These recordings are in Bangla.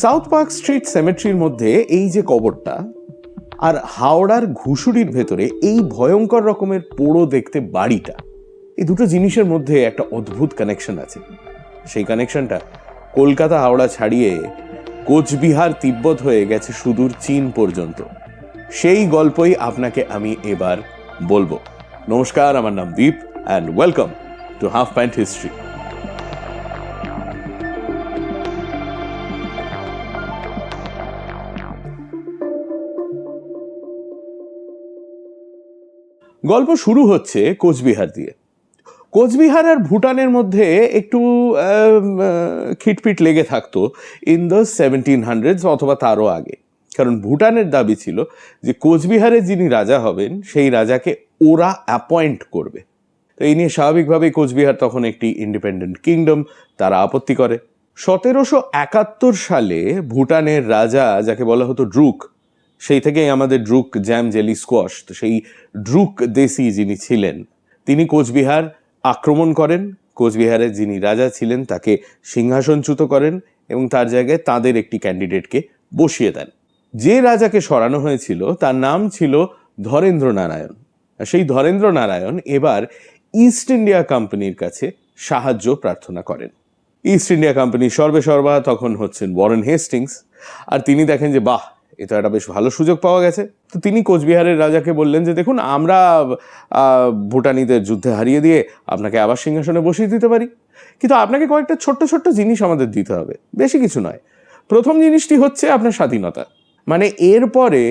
সাউথ পার্ক স্ট্রিট সেমেট্রির মধ্যে এই যে কবরটা আর হাওড়ার ঘুষুরির ভেতরে এই ভয়ঙ্কর রকমের পোড়ো দেখতে বাড়িটা, এই দুটো জিনিসের মধ্যে একটা অদ্ভুত কানেকশন আছে। সেই কানেকশনটা কলকাতা হাওড়া ছাড়িয়ে কোচবিহার তিব্বত হয়ে গেছে সুদূর চীন পর্যন্ত। সেই গল্পই আপনাকে আমি এবার বলব। নমস্কার, আমার নাম Deep and welcome to half pant history গল্প শুরু হচ্ছে কোচবিহার দিয়ে। কোচবিহার আর ভুটানের মধ্যে একটু খিটপিট লেগে থাকতো ইন দ্য সেভেন্টিন হান্ড্রেডস অথবা তারও আগে। কারণ ভুটানের দাবি ছিল যে কোচবিহারে যিনি রাজা হবেন, সেই রাজাকে ওরা অ্যাপয়েন্ট করবে। তো এই নিয়ে স্বাভাবিকভাবেই কোচবিহার তখন একটি ইন্ডিপেন্ডেন্ট কিংডম তারা আপত্তি করে। সতেরোশো একাত্তর সালে ভুটানের রাজা, যাকে বলা হতো ড্রুক সেই থেকেই আমাদের ড্রুক জ্যাম জেলি স্কোয়াশ, তো সেই ড্রুক দেশি যিনি ছিলেন, তিনি কোচবিহার আক্রমণ করেন। কোচবিহারের যিনি রাজা ছিলেন, তাকে সিংহাসনচ্যুত করেন এবং তার জায়গায় তাদের একটি ক্যান্ডিডেটকে বসিয়ে দেন। যে রাজাকে সরানো হয়েছিল, তার নাম ছিল ধরেন্দ্র নারায়ণ। সেই ধরেন্দ্র নারায়ণ এবার ইস্ট ইন্ডিয়া কোম্পানির কাছে সাহায্য প্রার্থনা করেন। ইস্ট ইন্ডিয়া কোম্পানির সর্বে সর্বা তখন হচ্ছেন ওয়ারেন হেস্টিংস। আর তিনি দেখেন যে, বাহ এটা একটা বেশ ভালো সুযোগ পাওয়া গেছে। তো তিনি কোচবিহারের রাজাকে বললেন যে, দেখুন, আমরা ভুটানিদের যুদ্ধে হারিয়ে দিয়ে আপনাকে আবার সিংহাসনে বসিয়ে দিতে পারি। কিন্তু আপনাকে কয়েকটা ছোট্ট ছোট্ট জিনিস আমাদের দিতে হবে। বেশি কিছু নয়। প্রথম জিনিসটি হচ্ছে আপনার স্বাধীনতা। মানে এরপরে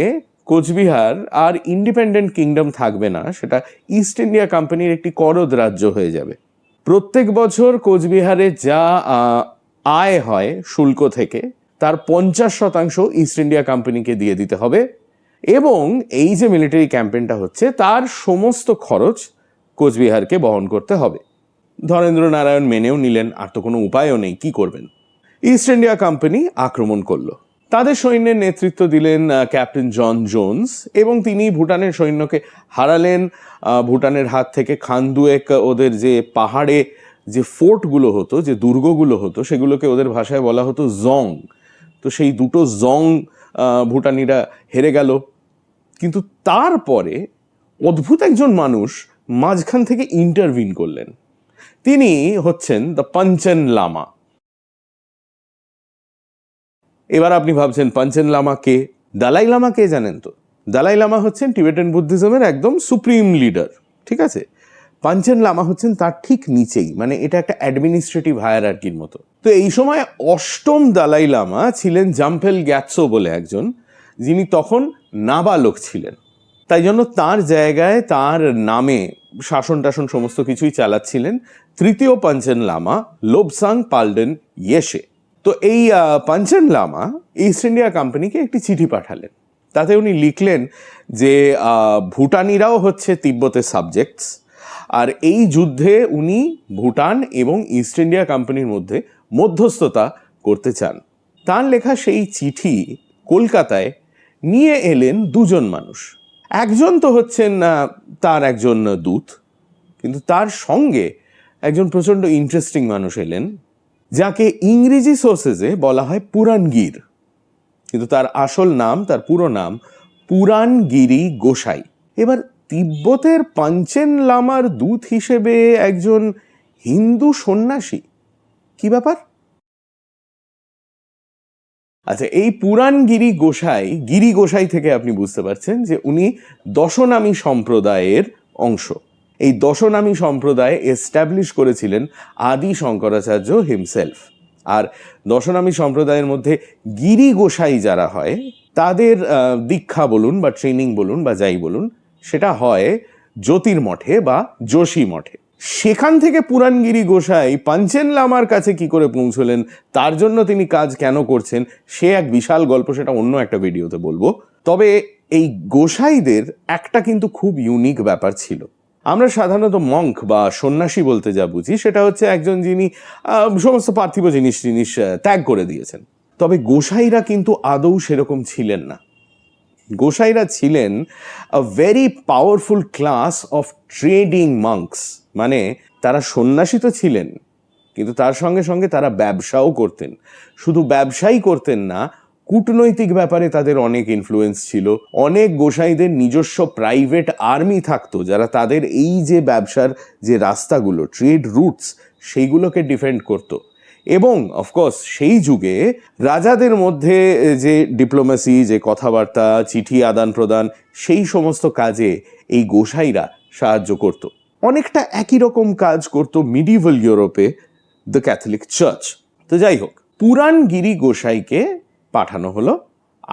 কোচবিহার আর ইন্ডিপেন্ডেন্ট কিংডম থাকবে না, সেটা ইস্ট ইন্ডিয়া কোম্পানির একটি করদ রাজ্য হয়ে যাবে। প্রত্যেক বছর কোচবিহারে যা আয় হয় শুল্ক থেকে তার পঞ্চাশ শতাংশ ইস্ট ইন্ডিয়া কোম্পানিকে দিয়ে দিতে হবে। এবং এই যে মিলিটারি ক্যাম্পেনটা হচ্ছে, তার সমস্ত খরচ কোচবিহারকে বহন করতে হবে। ধরেন্দ্র নারায়ণ মেনেও নিলেন, আর তো কোনো উপায়ও নেই, কি করবেন? ইস্ট ইন্ডিয়া কোম্পানি আক্রমণ করল। তাদের সৈন্যের নেতৃত্ব দিলেন ক্যাপ্টেন জন জোন্স এবং তিনি ভুটানের সৈন্যকে হারালেন। ভুটানের হাত থেকে খান্দুয়েক ওদের যে পাহাড়ে যে ফোর্টগুলো হতো, যে দুর্গগুলো হতো, সেগুলোকে ওদের ভাষায় বলা হতো জং তো সেই দুটো জং ভুটানিরা হেরে গেল। কিন্তু তারপরে অদ্ভুত একজন মানুষ মাঝখান থেকে ইন্টারভিন করলেন। তিনি হচ্ছেন দ্য পঞ্চেন লামা এবার আপনি ভাবছেন পঞ্চেন লামা কে? দালাই লামা কে জানেন তো? দালাই লামা হচ্ছেন টিবেটান বুদ্ধিজমের একদম সুপ্রিম লিডার ঠিক আছে? পাঞ্চেন লামা হচ্ছেন তার ঠিক নিচেই মানে এটা একটা অ্যাডমিনিস্ট্রেটিভ হায়ারার্কির মতো। তো এই সময় অষ্টম দালাই লামা ছিলেন জাম্পেল গ্যাটসো বলে একজন, যিনি তখন নাবালক ছিলেন। তাই জন্য তার জায়গায় তার নামে শাসন টাসন সমস্ত কিছুই চালাচ্ছিলেন তৃতীয় পাঞ্চেন লামা লোবসাং পালডেন ইয়েশে। তো এই পাঞ্চেন লামা ইস্ট ইন্ডিয়া কোম্পানিকে একটি চিঠি পাঠালেন। তাতে উনি লিখলেন যে ভুটানিরাও হচ্ছে তিব্বতের সাবজেক্টস আর এই যুদ্ধে উনি ভুটান এবং ইস্ট ইন্ডিয়া কোম্পানির মধ্যে মধ্যস্থতা করতে চান। তার লেখা সেই চিঠি কলকাতায় নিয়ে এলেন দুজন মানুষ। একজন তো হচ্ছেন তার একজন দূত, কিন্তু তার সঙ্গে একজন প্রচণ্ড ইন্টারেস্টিং মানুষ এলেন, যাকে ইংরেজি সোর্সেসে বলা হয় পুরাণগীর। কিন্তু তার আসল নাম, তার পুরো নাম পুরাণগিরি গোসাই। এবার তিব্বতের পাঞ্চেন লামার দূত হিসেবে একজন হিন্দু সন্ন্যাসী। কি ব্যাপার? আচ্ছা এই পুরাণগিরি গোসাই, গিরি গোসাই থেকে আপনি বুঝতে পারছেন যে উনি দশনামী সম্প্রদায়ের অংশ। এই দশনামী সম্প্রদায় এস্টাবলিশ করেছিলেন আদি শঙ্করাচার্য হিমসেলফ। আর দশনামী সম্প্রদায়ের মধ্যে গিরি গোসাই যারা হয়, তাদের দীক্ষা বলুন বা ট্রেনিং বলুন বা যাই বলুন সেটা হয় জ্যোতির্মঠে বা যোশী মঠে। সেখান থেকে পুরাণগিরি গোসাই পাঞ্চেন লামার কাছে কি করে পৌঁছলেন, তার জন্য তিনি কাজ কেন করছেন, সে এক বিশাল গল্প, সেটা অন্য একটা ভিডিওতে বলব। তবে এই গোসাইদের একটা কিন্তু খুব ইউনিক ব্যাপার ছিল। আমরা সাধারণত মঙ্ক বা সন্ন্যাসী বলতে যা বুঝি, সেটা হচ্ছে একজন যিনি সমস্ত পার্থিব জিনিস জিনিস ত্যাগ করে দিয়েছেন। তবে গোসাইরা কিন্তু আদৌ সেরকম ছিলেন না। গোসাইরা ছিলেন a very powerful class of trading monks মানে তারা সন্ন্যাসী তো ছিলেন, কিন্তু তার সঙ্গে সঙ্গে তারা ব্যবসাও করতেন। শুধু ব্যবসাই করতেন না, কূটনৈতিক ব্যাপারে তাদের অনেক ইনফ্লুয়েন্স ছিল। অনেক গোসাইদের নিজস্ব প্রাইভেট আর্মি থাকতো, যারা তাদের এই যে ব্যবসার যে রাস্তাগুলো ট্রেড রুটস সেইগুলোকে ডিফেন্ড করতো। এবং অফকোর্স সেই যুগে রাজাদের মধ্যে যে ডিপ্লোমেসি যে কথাবার্তা, চিঠি আদান প্রদান, সেই সমস্ত কাজে এই গোসাইরা সাহায্য করত। অনেকটা একই রকম কাজ করত মিডিভাল ইউরোপে দ্য ক্যাথলিক চার্চ তো যাই হোক, পুরাণগিরি গোসাইকে পাঠানো হলো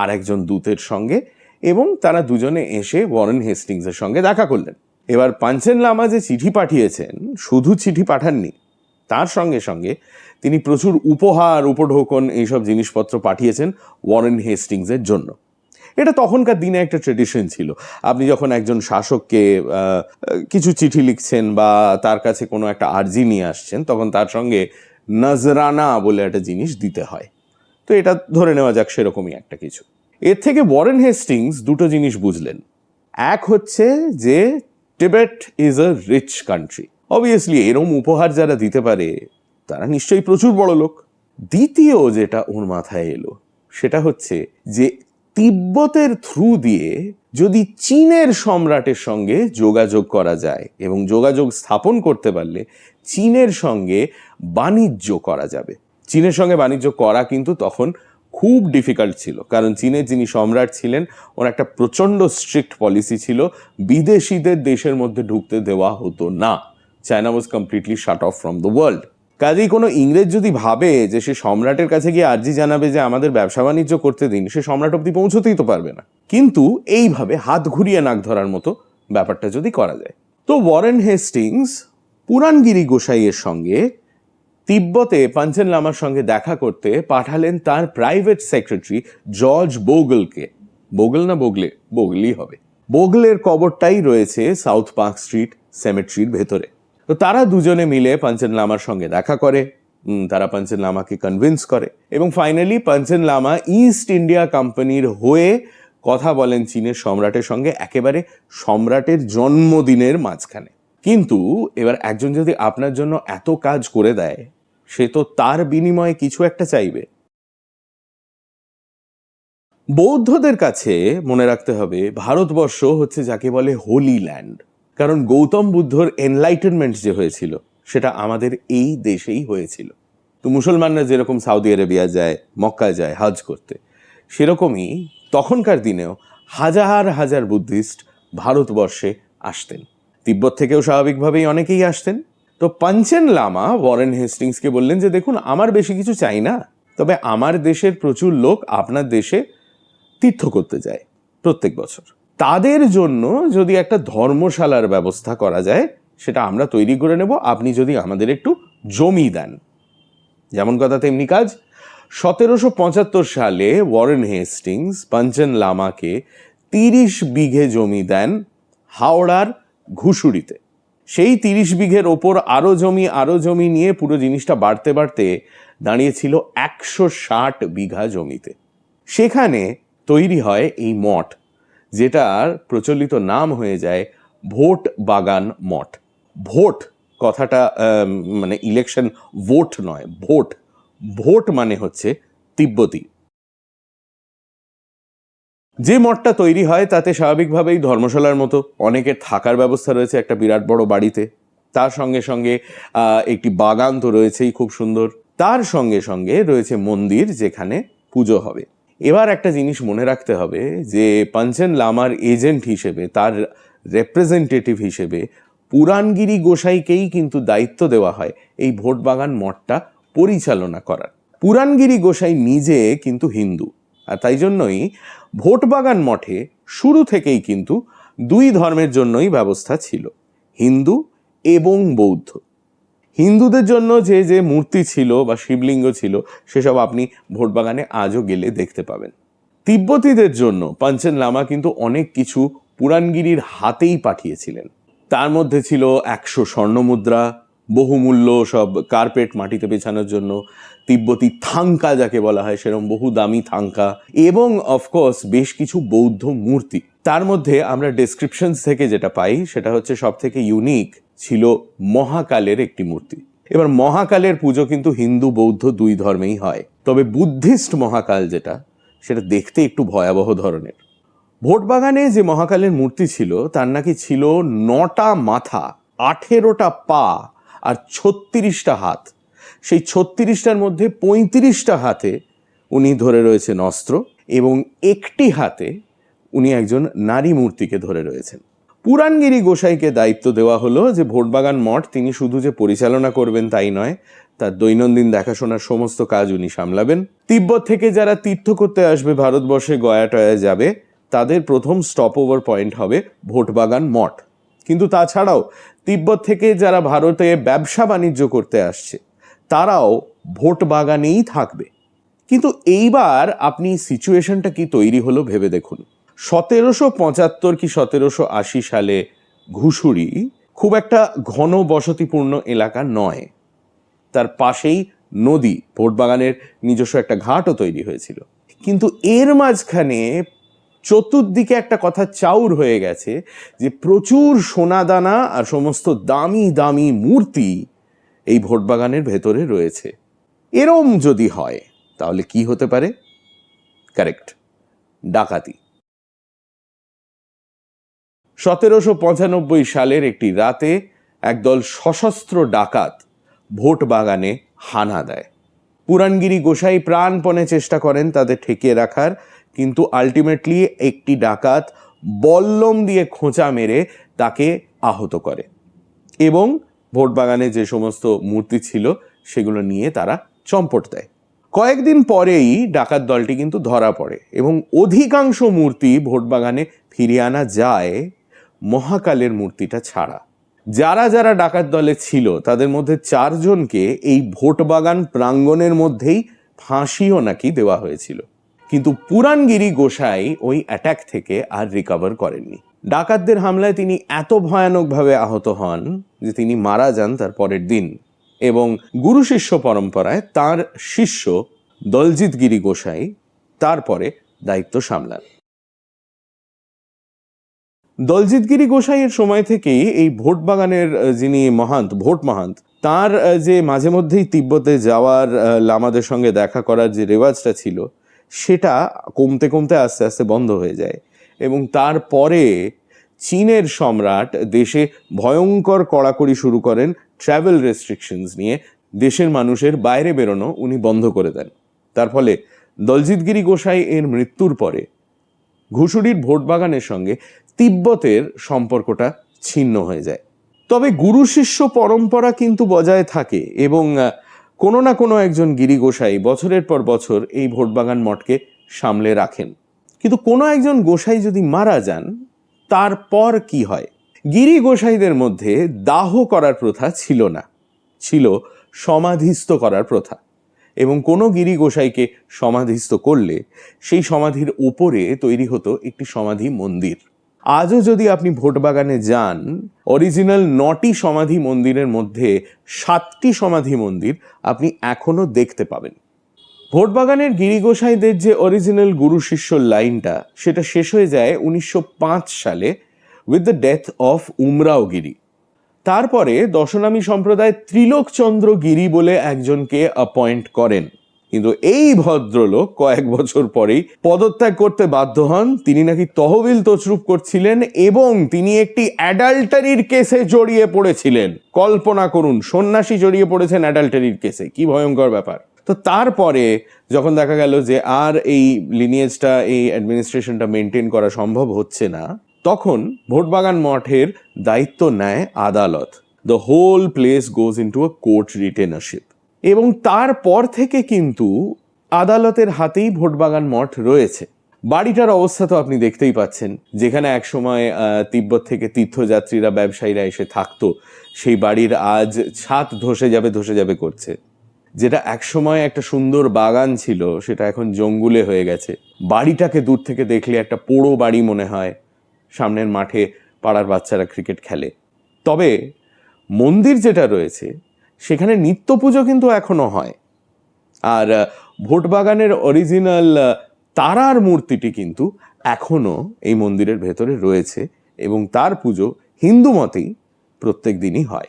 আর একজন দূতের সঙ্গে এবং তারা দুজনে এসে ওয়ারেন হেস্টিংসের সঙ্গে দেখা করলেন। এবার পাঞ্চেন লামা যে চিঠি পাঠিয়েছেন, শুধু চিঠি পাঠাননি তার সঙ্গে সঙ্গে তিনি প্রচুর উপহার, উপঢৌকন এইসব জিনিসপত্র পাঠিয়েছেন ওয়ারেন হেস্টিংসের জন্য। এটা তখনকার দিনে একটা ট্রেডিশন ছিল। আপনি যখন একজন শাসককে কিছু চিঠি লিখছেন বা তার কাছে কোনো একটা আর্জি নিয়ে আসছেন, তখন তার সঙ্গে নজরানা বলে একটা জিনিস দিতে হয়। তো এটা ধরে নেওয়া যাক সেরকমই একটা কিছু। এর থেকে ওয়ারেন হেস্টিংস দুটো জিনিস বুঝলেন। এক হচ্ছে যে Tibet is a rich country. Obviously এরম উপহার যারা দিতে পারে, তারা নিশ্চয়ই প্রচুর বড় লোক। দ্বিতীয় যেটা ওর মাথায় এলো, সেটা হচ্ছে যে তিব্বতের থ্রু দিয়ে যদি চীনের সম্রাটের সঙ্গে যোগাযোগ করা যায় এবং যোগাযোগ স্থাপন করতে পারলে, চীনের সঙ্গে বাণিজ্য করা যাবে। চীনের সঙ্গে বাণিজ্য করা কিন্তু তখন খুব ডিফিকাল্ট ছিল, কারণ চীনের যিনি সম্রাট ছিলেন, ওর একটা প্রচণ্ড স্ট্রিক্ট পলিসি ছিল, বিদেশিদের দেশের মধ্যে ঢুকতে দেওয়া হতো না। China was completely shut off from the world কাজেই কোনো ইংরেজ যদি ভাবে যে সে সম্রাটের কাছে গিয়ে আর্জি জানাবে যে আমাদের ব্যবসা বাণিজ্য করতে দিন, সে সম্রাট অব্দি পৌঁছতেই তো পারবে না। কিন্তু এইভাবে হাত ঘুরিয়ে নাক ধরার মতো ব্যাপারটা যদি করা যায়। তো ওয়ারেন হেস্টিংস পুরাণগিরি গোসাইয়ের সঙ্গে তিব্বতে পাঞ্চেন লামার সঙ্গে দেখা করতে পাঠালেন তার প্রাইভেট সেক্রেটারি জর্জ বোগলকে বোগল না বোগলে বোগলই হবে। বোগলের কবরটাই রয়েছে সাউথ পার্ক স্ট্রিট সেমেট্রির ভেতরে। তো তারা দুজনে মিলে পাঞ্চেন লামার সঙ্গে দেখা করে তারা পাঞ্চেন লামাকে কনভিন্স করে এবং finally Panchen Lama East India কোম্পানির হয়ে কথা বলেন চীনের সম্রাটের সঙ্গে, একেবারে সম্রাটের জন্মদিনের মাঝখানে। কিন্তু এবার একজন যদি আপনার জন্য এত কাজ করে দেয়, সে তো তার বিনিময়ে কিছু একটা চাইবে। বৌদ্ধদের কাছে মনে রাখতে হবে, ভারতবর্ষ হচ্ছে যাকে বলে হোলি ল্যান্ড কারণ গৌতম বুদ্ধর এনলাইটেনমেন্ট যে হয়েছিল, সেটা আমাদের এই দেশেই হয়েছিল। তো মুসলমানরা যেরকম সাউদি আরেবিয়া যায়, মক্কা যায়, হজ করতে, সেরকমই তখনকার দিনেও হাজার হাজার বুদ্ধিস্ট ভারতবর্ষে আসতেন। তিব্বত থেকেও স্বাভাবিকভাবেই অনেকেই আসতেন। তো পাঞ্চেন লামা ওয়ারেন হেস্টিংসকে বললেন যে, দেখুন, আমার বেশি কিছু চাই না, তবে আমার দেশের প্রচুর লোক আপনার দেশে তীর্থ করতে যায় প্রত্যেক বছর। তাদের জন্য যদি একটা ধর্মশালার ব্যবস্থা করা যায়, সেটা আমরা তৈরি করে নেব। আপনি যদি আমাদের একটু জমি দেন। যেমন কথা তেমনি কাজ। সতেরোশো পঁচাত্তর সালে ওয়ারেন হেস্টিংস পাঞ্চেন লামাকে তিরিশ বিঘে জমি দেন হাওড়ার ঘুষুরিতে সেই তিরিশ বিঘের ওপর আরও জমি আরও জমি নিয়ে পুরো জিনিসটা বাড়তে বাড়তে দাঁড়িয়েছিল একশো ষাট বিঘা জমিতে। সেখানে তৈরি হয় এই মঠ। যেটার প্রচলিত নাম হয়ে যায় ভোট বাগান মঠ। ভোট কথাটা মানে ইলেকশন ভোট নয়, ভোট। ভোট মানে হচ্ছে তিব্বতী। যে মঠটা তৈরি হয় তাতে স্বাভাবিকভাবেই ধর্মশালার মতো অনেকের থাকার ব্যবস্থা রয়েছে একটা বিরাট বড় বাড়িতে। তার সঙ্গে সঙ্গে একটি বাগান তো রয়েছেই খুব সুন্দর। তার সঙ্গে সঙ্গে রয়েছে মন্দির যেখানে পুজো হবে। এবার একটা জিনিস মনে রাখতে হবে যে পাঞ্চেন লামার এজেন্ট হিসেবে, তার রেপ্রেজেন্টেটিভ হিসেবে পুরাণগিরি গোসাইকেই কিন্তু দায়িত্ব দেওয়া হয় এই ভোট বাগান মঠটা পরিচালনা করার। পুরাণগিরি গোসাই নিজে কিন্তু হিন্দু আর তাই জন্যই ভোটবাগান মঠে শুরু থেকেই কিন্তু দুই ধর্মের জন্যই ব্যবস্থা ছিল, হিন্দু এবং বৌদ্ধ। হিন্দুদের জন্য যে যে মূর্তি ছিল বা শিবলিঙ্গ ছিল, সেসব আপনি ভোটবাগানে আজও গেলে দেখতে পাবেন। তিব্বতীদের জন্য পাঞ্চেন লামা কিন্তু অনেক কিছু পুরাণগিরির হাতেই পাঠিয়েছিলেন। তার মধ্যে ছিল একশো স্বর্ণমুদ্রা, বহুমূল্য সব কার্পেট মাটিতে পেছানোর জন্য, তিব্বতী থাঙ্কা যাকে বলা হয় সেরকম বহু দামি থাঙ্কা, এবং অফকোর্স বেশ কিছু বৌদ্ধ মূর্তি। তার মধ্যে আমরা ডেসক্রিপশনস থেকে যেটা পাই, সেটা হচ্ছে সব থেকে ইউনিক ছিল মহাকালের একটি মূর্তি। এবার মহাকালের পুজো কিন্তু হিন্দু, বৌদ্ধ দুই ধর্মেই হয়। তবে বুদ্ধিস্ট মহাকাল যেটা, সেটা দেখতে একটু ভয়াবহ ধরনের। ভোটবাগানে যে মহাকালের মূর্তি ছিল, তার নাকি ছিল নটা মাথা, আঠেরোটা পা আর ছত্রিশটা হাত। সেই ছত্রিশটার মধ্যে পঁয়ত্রিশটা হাতে উনি ধরে রয়েছেন অস্ত্র এবং একটি হাতে উনি একজন নারী মূর্তিকে ধরে রয়েছেন। পুরাণগিরি গোসাইকে দায়িত্ব দেওয়া হলো যে ভোটবাগান মঠ তিনি শুধু যে পরিচালনা করবেন তাই নয়, তার দৈনন্দিন দেখাশোনার সমস্ত কাজ উনি সামলাবেন। তিব্বত থেকে যারা তীর্থ করতে আসবে ভারতবর্ষে গয়া টয়া যাবে, তাদের প্রথম স্টপ ওভার পয়েন্ট হবে ভোটবাগান মঠ। কিন্তু তাছাড়াও তিব্বত থেকে যারা ভারতে ব্যবসা বাণিজ্য করতে আসছে, তারাও ভোট বাগানেই থাকবে। কিন্তু এইবার আপনি সিচুয়েশনটা কি তৈরি হলো ভেবে দেখুন। সতেরোশো পঁচাত্তর কি সতেরোশো আশি সালে ঘুষুরি খুব একটা ঘন বসতিপূর্ণ এলাকা নয়। তার পাশেই নদী, ভোটবাগানের নিজস্ব একটা ঘাটও তৈরি হয়েছিল। কিন্তু এর মাঝখানে চতুর্দিকে একটা কথা চাউর হয়ে গেছে যে প্রচুর সোনাদানা আর সমস্ত দামি দামি মূর্তি এই ভোটবাগানের ভেতরে রয়েছে। এরম যদি হয়, তাহলে কি হতে পারে? কারেক্ট ডাকাতি। সতেরোশো পঁচানব্বই সালের একটি রাতে একদল সশস্ত্র ডাকাত ভোট বাগানে হানা দেয়। পুরাণগিরি গোসাই প্রাণপণে চেষ্টা করেন তাদের ঠেকিয়ে রাখার, কিন্তু আলটিমেটলি একটি ডাকাত বল্লম দিয়ে খোঁচা মেরে তাকে আহত করে এবং ভোট বাগানে যে সমস্ত মূর্তি ছিল সেগুলো নিয়ে তারা চম্পট দেয়। কয়েকদিন পরেই ডাকাত দলটি কিন্তু ধরা পড়ে এবং অধিকাংশ মূর্তি ভোটবাগানে ফিরিয়ে আনা যায় মহাকালের মূর্তিটা ছাড়া। যারা যারা ডাকাত দলে ছিল, তাদের মধ্যে চারজনকে এই ভোটবাগান প্রাঙ্গণের মধ্যেই ফাঁসিও নাকি দেওয়া হয়েছিল। কিন্তু পুরাণগিরি গোসাই ওই অ্যাটাক থেকে আর রিকভার করেননি। ডাকাতদের হামলায় তিনি এত ভয়ানকভাবে আহত হন যে তিনি মারা যান তার পরের দিন এবং গুরু শিষ্য পরম্পরায় তার শিষ্য দলজিৎ গিরি গোসাই তারপরে দায়িত্ব সামলান। দলজিৎগিরি গোসাইয়ের সময় থেকেই এই ভোট বাগানের যিনি মহান্ত, ভোট মহান্ত, তার যে মাঝে মধ্যেই তিব্বতে যাওয়ার লামাদের সঙ্গে দেখা করার যে রেওয়াজটা ছিল, সেটা কমতে কমতে আস্তে আস্তে বন্ধ হয়ে যায়। এবং তারপরে চীনের সম্রাট দেশে ভয়ঙ্কর কড়াকড়ি শুরু করেন ট্রাভেল রেস্ট্রিকশনস নিয়ে, দেশের মানুষের বাইরে বেরোনো উনি বন্ধ করে দেন। তার ফলে দলজিৎগিরি গোসাই এর মৃত্যুর পরে ঘুষুরির ভোটবাগানের সঙ্গে তিব্বতের সম্পর্কটা ছিন্ন হয়ে যায়। তবে গুরু শিষ্য পরম্পরা কিন্তু বজায় থাকে এবং কোনো না কোনো একজন গিরি গোসাই বছরের পর বছর এই ভোটবাগান মঠকে সামলে রাখেন। কিন্তু কোনো একজন গোসাই যদি মারা যান, তারপর কি হয়? গিরি গোসাইদের মধ্যে দাহ করার প্রথা ছিল না। ছিল সমাধিস্থ করার প্রথা। এবং কোনো গিরি গোসাইকে সমাধিস্থ করলে সেই সমাধির ওপরে তৈরি হতো একটি সমাধি মন্দির। আজও যদি আপনি ভোটবাগানে যান, অরিজিনাল নটি সমাধি মন্দিরের মধ্যে সাতটি সমাধি মন্দির আপনি এখনও দেখতে পাবেন। ভোটবাগানের গিরি গোসাইদের যে অরিজিনাল গুরু শিষ্য লাইনটা, সেটা শেষ হয়ে যায় উনিশশো পাঁচ সালে with the death of Umrao Giri তারপরে দশনামী সম্প্রদায় ত্রিলোকচন্দ্র গিরি বলে একজনকে অ্যাপয়েন্ট করেন। কিন্তু এই ভদ্রলোক কয়েক বছর পরেই পদত্যাগ করতে বাধ্য হন। তিনি নাকি তহবিল তছরূপ করছিলেন এবং তিনি একটি অ্যাডাল্টারির কেসে জড়িয়ে পড়েছিলেন। কল্পনা করুন, সন্ন্যাসী জড়িয়ে পড়েছেন অ্যাডাল্টারির কেসে কি ভয়ঙ্কর ব্যাপার। তো তারপরে যখন দেখা গেল যে আর এই লিনিয়েজটা এই অ্যাডমিনিস্ট্রেশনটা মেনটেন করা সম্ভব হচ্ছে না তখন ভোটবাগান মঠের দায়িত্ব নেয় আদালত। The whole place goes into a court retainership এবং তারপর থেকে কিন্তু আদালতের হাতেই ভোটবাগান মঠ রয়েছে। বাড়িটার অবস্থা তো আপনি দেখতেই পাচ্ছেন। যেখানে একসময় তিব্বত থেকে তীর্থযাত্রীরা, ব্যবসায়ীরা এসে থাকতো, সেই বাড়ির আজ ছাদ ধসে যাবে ধসে যাবে করছে। যেটা একসময় একটা সুন্দর বাগান ছিল, সেটা এখন জঙ্গুলে হয়ে গেছে। বাড়িটাকে দূর থেকে দেখলে একটা পোড়ো বাড়ি মনে হয়। সামনের মাঠে পাড়ার বাচ্চারা ক্রিকেট খেলে। তবে মন্দির যেটা রয়েছে, সেখানে নিত্য পুজো কিন্তু এখনও হয়। আর ভোটবাগানের অরিজিনাল তারার মূর্তিটি কিন্তু এখনও এই মন্দিরের ভেতরে রয়েছে এবং তার পুজো হিন্দু মতেই প্রত্যেক দিনই হয়।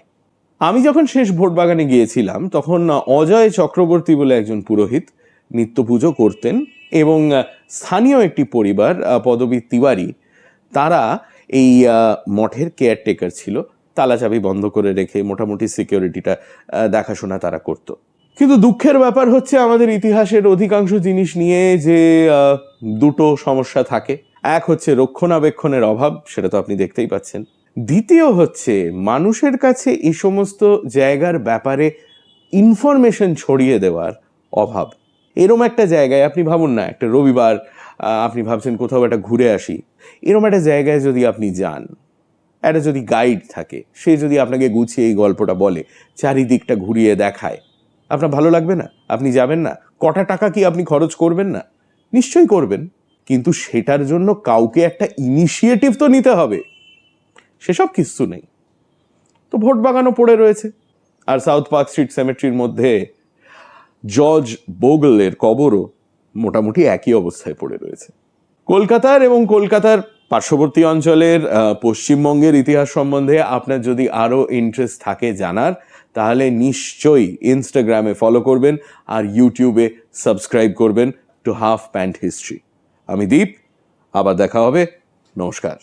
আমি যখন শেষ ভোট বাগানে গিয়েছিলাম, তখন অজয় চক্রবর্তী বলে একজন পুরোহিত নিত্য পুজো করতেন এবং স্থানীয় একটি পরিবার পদবী তিওয়ারি তারা এই মঠের কেয়ারটেকার ছিল। তালাচাবি বন্ধ করে রেখে মোটামুটি সিকিউরিটিটা দেখাশোনা তারা করতো। কিন্তু দুঃখের ব্যাপার হচ্ছে আমাদের ইতিহাসের অধিকাংশ জিনিস নিয়ে যে দুটো সমস্যা থাকে। এক হচ্ছে রক্ষণাবেক্ষণের অভাব, সেটা তো আপনি দেখতেই পাচ্ছেন। দ্বিতীয় হচ্ছে মানুষের কাছে এই সমস্ত জায়গার ব্যাপারে ইনফরমেশন ছড়িয়ে দেওয়ার অভাব। এরম একটা জায়গায় আপনি ভাবুন না, একটা রবিবার আপনি ভাবছেন কোথাও একটা ঘুরে আসি। এরম একটা জায়গায় যদি আপনি যান, একটা যদি গাইড থাকে, সে যদি আপনাকে গুছিয়ে এই গল্পটা বলে, চারিদিকটা ঘুরিয়ে দেখায়, আপনার ভালো লাগবে না? আপনি যাবেন না? কটা টাকা কি আপনি খরচ করবেন না? নিশ্চয়ই করবেন, কিন্তু সেটার জন্য কাউকে একটা ইনিশিয়েটিভ তো নিতে হবে। সেসব কিছু নেই। তো ভোট বাগানও পড়ে রয়েছে। আর সাউথ পার্ক স্ট্রিট সেমেট্রির মধ্যে জর্জ বোগলের কবরও মোটামুটি একই অবস্থায় পড়ে রয়েছে। কলকাতার এবং কলকাতার পার্শ্ববর্তী অঞ্চলের পশ্চিমবঙ্গের ইতিহাস সম্বন্ধে আপনার যদি আরও ইন্টারেস্ট থাকে জানার, তাহলে নিশ্চয়ই ইনস্টাগ্রামে ফলো করবেন আর ইউটিউবে সাবস্ক্রাইব করবেন টু হাফ প্যান্ট হিস্ট্রি আমি দীপ, আবার দেখা হবে। নমস্কার।